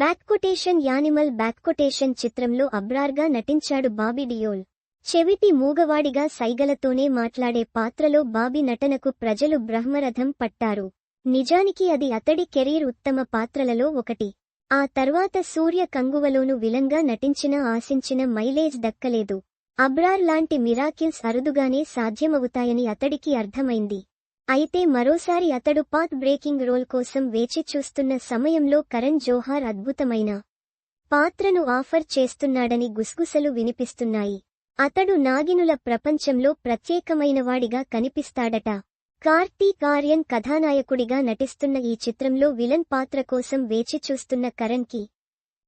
బ్యాక్కొటేషన్ animal బ్యాక్కొటేషన్ చిత్రంలో అబ్రార్గా నటించాడు బాబీ డియోల్. చెవిటి మూగవాడిగా సైగలతోనే మాట్లాడే పాత్రలో బాబీ నటనకు ప్రజలు బ్రహ్మరథం పట్టారు. నిజానికి అది అతడి కెరీర్ ఉత్తమ పాత్రలలో ఒకటి. ఆ తర్వాత సూర్య కంగువలోను విలంగా నటించిన ఆశించిన మైలేజ్ దక్కలేదు. అబ్రార్ లాంటి మిరాకిల్స్ అరుదుగానే సాధ్యమవుతాయని అతడికి అర్థమైంది. అయితే మరోసారి అతడు పాత్ బ్రేకింగ్ రోల్ కోసం వేచి చూస్తున్న సమయంలో కరణ్ జోహార్ అద్భుతమైన పాత్రను ఆఫర్ చేస్తున్నాడని గుసగుసలు వినిపిస్తున్నాయి. అతడు నాగినుల ప్రపంచంలో ప్రత్యేకమైనవాడిగా కనిపిస్తాడట. కార్తీక్ ఆర్యన్ కథానాయకుడిగా నటిస్తున్న ఈ చిత్రంలో విలన్ పాత్ర కోసం వేచి చూస్తున్న కరణ్కి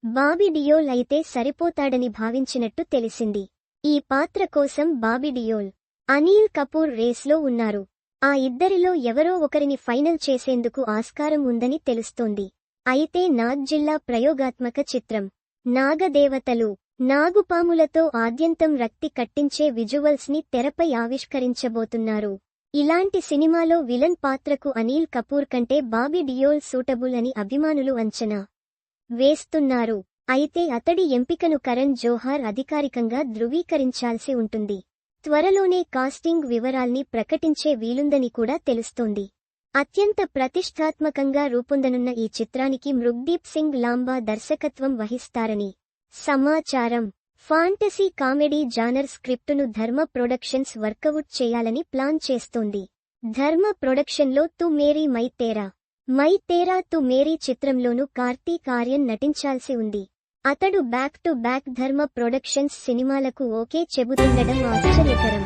బాబీ డియోల్ అయితే సరిపోతాడని భావించినట్టు తెలిసింది. ఈ పాత్ర కోసం బాబీ డియోల్ అనిల్ కపూర్ రేస్లో ఉన్నారు. ఆ ఇద్దరిలో ఎవరో ఒకరిని ఫైనల్ చేసేందుకు ఆస్కారం ఉందని తెలుస్తోంది. అయితే నాగ్ జిల్లా ప్రయోగాత్మక చిత్రం. నాగదేవతలు. నాగుపాములతో ఆద్యంతం రక్తి కట్టించే విజువల్స్ని తెరపై ఆవిష్కరించబోతున్నారు. ఇలాంటి సినిమాలో విలన్ పాత్రకు అనిల్ కపూర్ కంటే బాబీ డియోల్ సూటబుల్ అని అభిమానులు అంచనా వేస్తున్నారు. అయితే అతడి ఎంపికను కరణ్ జోహార్ అధికారికంగా ధృవీకరించాల్సి ఉంటుంది. త్వరలోనే కాస్టింగ్ వివరాల్ని ప్రకటించే వీలుందని కూడా తెలుస్తోంది. అత్యంత ప్రతిష్టాత్మకంగా రూపొందనున్న ఈ చిత్రానికి మృగ్దీప్ సింగ్ లాంబా దర్శకత్వం వహిస్తారని. సమాచారం. ఫాంటసీ కామెడీ జానర్ స్క్రిప్టును ధర్మ ప్రొడక్షన్స్ వర్కవుట్ చేయాలని ప్లాన్ చేస్తోంది. ధర్మ ప్రొడక్షన్లో తు మేరీ మై తేరా మై తేరా తు మేరీ చిత్రంలోనూ కార్తీక్ ఆర్యన్ నటించాల్సి ఉంది. అతడు back to back Dharma productions సినిమాలకు ఓకే చెబుతుండడం ఆశ్చర్యకరం.